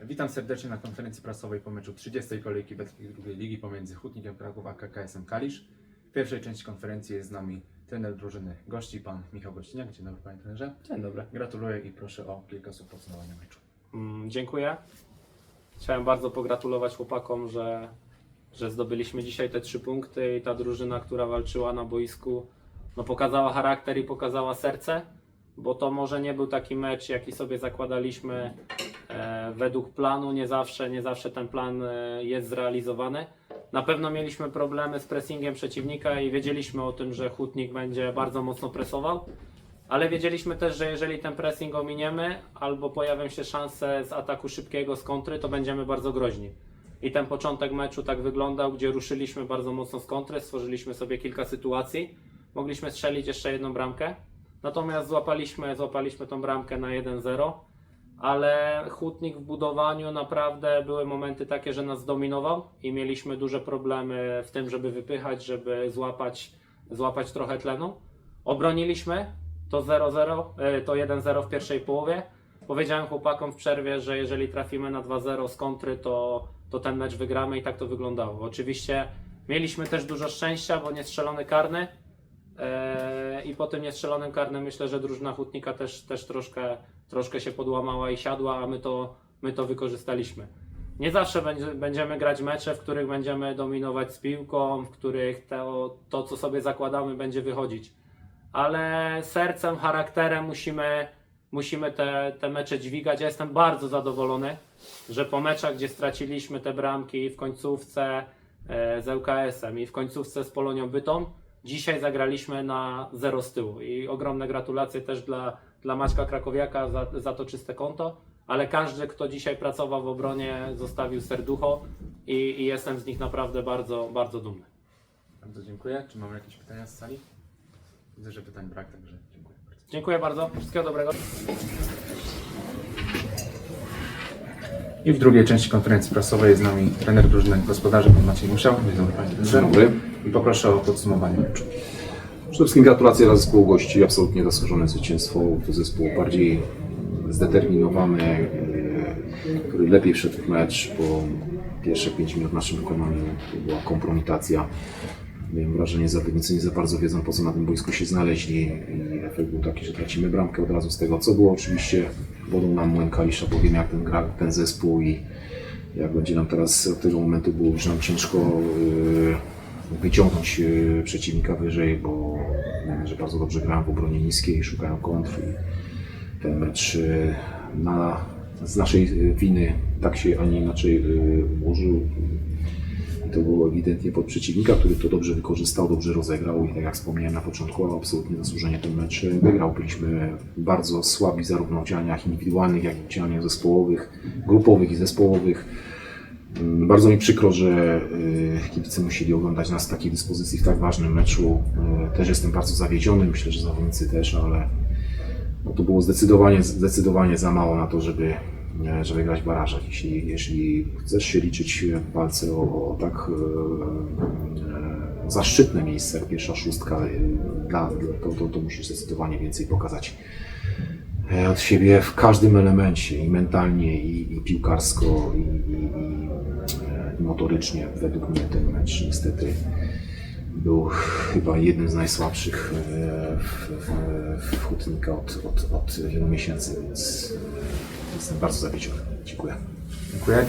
Witam serdecznie na konferencji prasowej po meczu 30. kolejki Betclic drugiej ligi pomiędzy Hutnikiem Kraków a KKS-em Kalisz. W pierwszej części konferencji jest z nami trener drużyny gości, pan Michał Gościniak. Dzień dobry panie trenerze. Dzień dobry. Gratuluję i proszę o kilka słów podsumowania meczu. Mm, Dziękuję. Chciałem bardzo pogratulować chłopakom, że, że zdobyliśmy dzisiaj te trzy punkty i ta drużyna, która walczyła na boisku, no pokazała charakter i pokazała serce, bo to może nie był taki mecz, jaki sobie zakładaliśmy według planu. Nie zawsze, nie zawsze ten plan e, jest zrealizowany. Na pewno mieliśmy problemy z pressingiem przeciwnika i wiedzieliśmy o tym, że Hutnik będzie bardzo mocno presował. Ale wiedzieliśmy też, że jeżeli ten pressing ominiemy, albo pojawią się szanse z ataku szybkiego, z kontry, to będziemy bardzo groźni. I ten początek meczu tak wyglądał, gdzie ruszyliśmy bardzo mocno z kontry, stworzyliśmy sobie kilka sytuacji, mogliśmy strzelić jeszcze jedną bramkę, natomiast złapaliśmy, złapaliśmy tą bramkę na 1-0, ale Hutnik w budowaniu naprawdę były momenty takie, że nas dominował i mieliśmy duże problemy w tym, żeby wypychać, żeby złapać, złapać trochę tlenu. Obroniliśmy to 0-0, e, to 1-0 w pierwszej połowie. Powiedziałem chłopakom w przerwie, że jeżeli trafimy na 2-0 z kontry, to, to ten mecz wygramy i tak to wyglądało. Oczywiście mieliśmy też dużo szczęścia, bo niestrzelony karny e, i po tym niestrzelonym karnym myślę, że drużyna Hutnika też, też troszkę, troszkę się podłamała i siadła, a my to, my to wykorzystaliśmy. Nie zawsze będzie, będziemy grać mecze, w których będziemy dominować z piłką, w których to, to co sobie zakładamy, będzie wychodzić ale sercem, charakterem musimy, musimy te, te mecze dźwigać. Ja jestem bardzo zadowolony, że po meczach, gdzie straciliśmy te bramki w końcówce e, z ŁKS-em i w końcówce z Polonią Bytom, dzisiaj zagraliśmy na zero z tyłu. I ogromne gratulacje też dla, dla Maćka Krakowiaka za, za to czyste konto, ale każdy, kto dzisiaj pracował w obronie, zostawił serducho i, i jestem z nich naprawdę bardzo, bardzo dumny. Bardzo dziękuję. Czy mamy jakieś pytania z sali? Widzę, że pytań brak, także dziękuję bardzo. Dziękuję bardzo, wszystkiego dobrego. I w drugiej części konferencji prasowej jest z nami trener drużyny gospodarzy, pan Maciej Musiał. Dzień dobry panie trenerze. Dzień dobry. I poproszę o podsumowanie meczu. Przede wszystkim gratulacje dla zespołu gości, absolutnie zasłużone zwycięstwo. To zespół bardziej zdeterminowany, e, który lepiej wszedł w mecz, bo pierwsze 5 minut w naszym wykonaniu to była kompromitacja. Miałem wrażenie, że zawodnicy nie za bardzo wiedzą, po co na tym boisku się znaleźli i efekt był taki, że tracimy bramkę od razu z tego, co było oczywiście wodą nam młyn Kalisza, bo wiem jak ten gra ten zespół i jak będzie nam teraz od tego momentu było już nam ciężko yy, wyciągnąć yy, przeciwnika wyżej, bo że bardzo dobrze grałem w obronie niskiej, szukają kontr i ten mecz yy, na, z naszej yy, winy tak się, a nie inaczej ułożył. To było ewidentnie pod przeciwnika, który to dobrze wykorzystał, dobrze rozegrał i tak jak wspomniałem na początku, absolutnie zasłużenie ten mecz wygrał. Byliśmy bardzo słabi zarówno w działaniach indywidualnych, jak i w działaniach zespołowych, grupowych i zespołowych. Mm, Bardzo mi przykro, że y, kibice musieli oglądać nas w takiej dyspozycji w tak ważnym meczu. Y, Też jestem bardzo zawiedziony, myślę, że zawodnicy też, ale no to było zdecydowanie, zdecydowanie za mało na to, żeby, nie, żeby grać w barażach. Jeśli, jeśli chcesz się liczyć w walce o, o tak e, zaszczytne miejsce pierwsza szóstka, dla, to, to, to musisz zdecydowanie więcej pokazać od siebie w każdym elemencie, i mentalnie, i, i piłkarsko, i, i, i, e, motorycznie. Według mnie ten mecz niestety był chyba jednym z najsłabszych e, w, w, w Hutnika od, od, od wielu miesięcy, więc e, jestem bardzo zawiedziony. Dziękuję. Dziękuję.